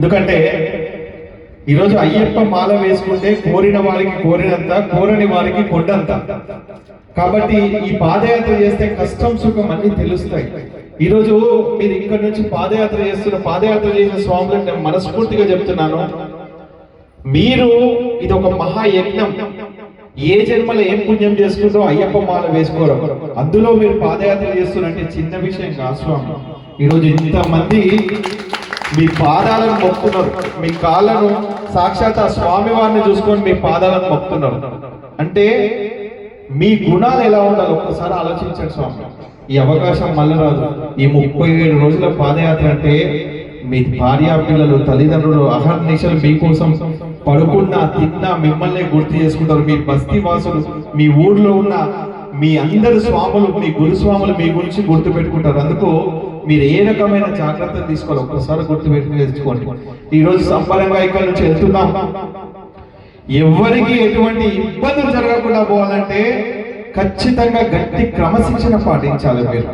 ఎందుకంటే ఈరోజు అయ్యప్ప మాల వేసుకుంటే కోరిన వారికి కోరినంత కోరని వారికి కొండంత. కాబట్టి ఈ పాదయాత్ర చేస్తే కష్టం సుఖం అన్ని తెలుస్తాయి. ఈరోజు మీరు ఇక్కడి నుంచి పాదయాత్ర చేస్తున్న పాదయాత్ర చేసిన స్వాములకు నేను మనస్ఫూర్తిగా చెప్తున్నాను. మీరు ఇది ఒక మహాయజ్ఞం. ఏ జన్మలో ఏం పుణ్యం చేసుకుంటో అయ్యప్ప మాల వేసుకోవడం. అందులో మీరు పాదయాత్ర చేస్తున్నారంటే చిన్న విషయం కాదు స్వామి. ఈరోజు ఇంతమంది మీ పాదాలను మొక్కుతున్నారు మీ కాళ్ళను సాక్షాత్ ఆ స్వామి వారిని చూసుకొని మీ పాదాలను మొక్కుతున్నారు అంటే మీ గుణాలు ఎలా ఉండాలి ఒక్కసారి ఆలోచించండి స్వామి. ఈ అవకాశం మళ్ళీ రాదు. ఈ ముప్పై ఏడు రోజుల పాదయాత్ర అంటే మీ భార్య పిల్లలు తల్లిదండ్రులు అహర్నిశలు మీకోసం పడుకున్నా తిన్నా మిమ్మల్ని గుర్తు చేసుకుంటారు. మీ బస్తీ వాసులు మీ ఊర్లో ఉన్న మీ అందరు స్వాములు మీ గురుస్వాములు మీ గురించి గుర్తు పెట్టుకుంటారు. అందుకు మీరు ఏ రకమైన జాగ్రత్తలు తీసుకోవాలి? ఒక్కసారి గుర్తు పెట్టుకుని ఈ రోజు సంబరంగా ఇక్కడ నుంచి వెళ్తున్నాం. ఎవరికి ఎటువంటి ఇబ్బందులు జరగకుండా పోవాలంటే ఖచ్చితంగా గట్టి క్రమశిక్షణ పాటించాలి మీరు.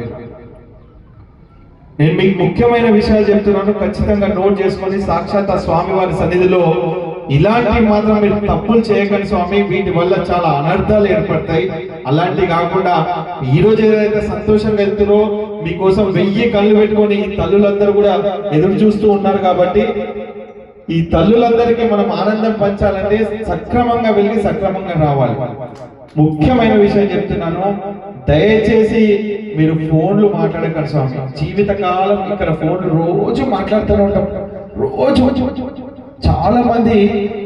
నేను మీకు ముఖ్యమైన విషయాలు చెప్తున్నాను. ఖచ్చితంగా నోట్ చేసుకొని సాక్షాత్ ఆ స్వామి వారి సన్నిధిలో ఇలాంటి మాత్రం మీరు తప్పులు చేయకండి స్వామి. వీటి వల్ల చాలా అనర్థాలు ఏర్పడతాయి. అలాంటివి కాకుండా ఈ రోజు ఏదైతే సంతోషంగా వెళ్తున్నారో మీకోసం వెయ్యి కళ్ళు పెట్టుకొని తల్లులందరూ కూడా ఎదురు చూస్తూ ఉన్నారు కాబట్టి ఈ తల్లులందరికీ మనం ఆనందం పంచాలంటే సక్రమంగా వెళ్ళి సక్రమంగా రావాలి. ముఖ్యమైన విషయం చెప్తున్నాను. దయచేసి మీరు ఫోన్లు మాట్లాడకండి స్వామి. జీవితకాలం ఇక్కడ ఫోన్లు రోజు మాట్లాడుతూనే ఉంటాం. రోజు చాలా మంది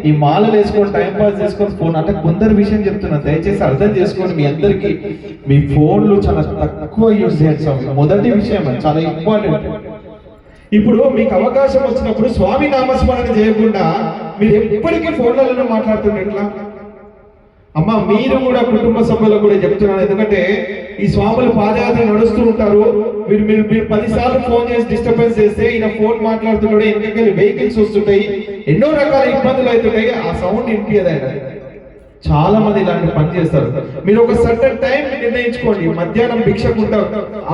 ఈ మాలలు వేసుకొని టైం పాస్ చేసుకొని ఫోన్ అంటే కొందరు విషయం చెప్తున్నాను దయచేసి అర్థం చేసుకోండి మీ అందరికి. మీ ఫోన్లు చాలా తక్కువ యూజ్ చేయండి స్వామి. మొదటి విషయం చాలా ఇంపార్టెంట్ ఇప్పుడు మీకు అవకాశం వచ్చినప్పుడు స్వామి నామస్మరణ చేయకుండా మీరు ఎప్పటికీ ఫోన్లలో మాట్లాడుతుండే ఎట్లా? అమ్మ మీరు కూడా కుటుంబ సభ్యులకు కూడా చెప్తున్నాను ఎందుకంటే ఈ స్వాములు పాదయాత్ర నడుస్తూ ఉంటారు. మీరు మీరు మీరు పదిసార్లు ఫోన్ చేసి డిస్టర్బెన్స్ చేస్తే ఈయన ఫోన్ మాట్లాడుతున్నాడు ఎందుకంటే వెహికల్స్ వస్తుంటాయి ఎన్నో రకాల ఇబ్బందులు అవుతున్నాయి ఆ సౌండ్ వినిపించదు ఆయన చాలా మంది ఇలాంటి పని చేస్తారు. మీరు ఒక సర్టన్ టైం నిర్ణయించుకోండి. మధ్యాహ్నం భిక్షకు ఉంటారు.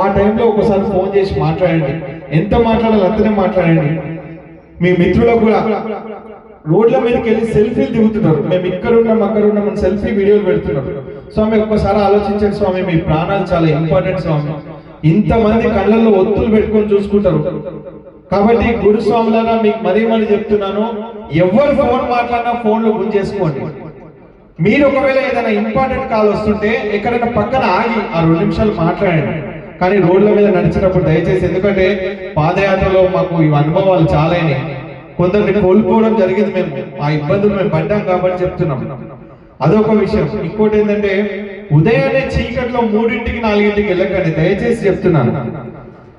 ఆ టైంలో ఒకసారి ఫోన్ చేసి మాట్లాడండి. ఎంత మాట్లాడాలి అంతనే మాట్లాడండి. మీ మిత్రులకు కూడా. రోడ్ల మీదకి వెళ్ళి సెల్ఫీలు దిగుతున్నారు మేము ఇక్కడ ఉన్నాం అక్కడ ఉన్నాం అని సెల్ఫీ వీడియోలు పెడుతున్నారు స్వామి ఒక్కసారి ఆలోచించండి స్వామి. మీ ప్రాణాలు చాలా ఇంపార్టెంట్ స్వామి. ఇంతమంది కళ్ళల్లో ఒత్తులు పెట్టుకొని చూసుకుంటారు. కాబట్టి గురుస్వాములారా మీకు మరీ మరీ చెప్తున్నాను ఎవరు ఫోన్ మాట్లాడినా ఫోన్లు చేసుకోండి. మీరు ఒకవేళ ఏదైనా ఇంపార్టెంట్ కాల్ వస్తుంటే ఎక్కడైనా పక్కన ఆగి ఆ రెండు నిమిషాలు మాట్లాడండి. కానీ రోడ్ల మీద నడిచినప్పుడు దయచేసి ఎందుకంటే పాదయాత్రలో మాకు ఈ అనుభవాలు చాలా కొందరిని కోల్పోవడం జరిగింది మేము. ఆ ఇబ్బందులు మేము పడ్డాం కాబట్టి చెప్తున్నాం. అదొక విషయం. ఇంకోటి ఏంటంటే ఉదయాన్నే చీకట్లో మూడింటికి నాలుగింటికి వెళ్ళకండి. దయచేసి చెప్తున్నాను.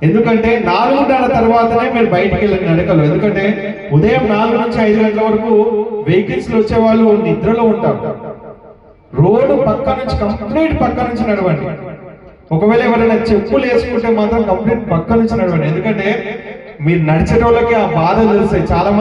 ఎందుకంటే నాలుగున్నర తర్వాతనే మీరు బయటికి వెళ్ళండి నడకలు. ఎందుకంటే ఉదయం నాలుగు నుంచి ఐదు గంటల వరకు వెహికల్స్ వచ్చే వాళ్ళు నిద్రలో ఉంటారు. రోడ్డు పక్క నుంచి కంప్లీట్ పక్క నుంచి నడవండి. ఒకవేళ ఎవరైనా చెప్పులు వేసుకుంటే మాత్రం కంప్లీట్ పక్క నుంచి నడవండి. ఎందుకంటే మీరు నడిచేటోళ్ళకి ఆ బాధ తెలుస్తాయి. చాలా మంది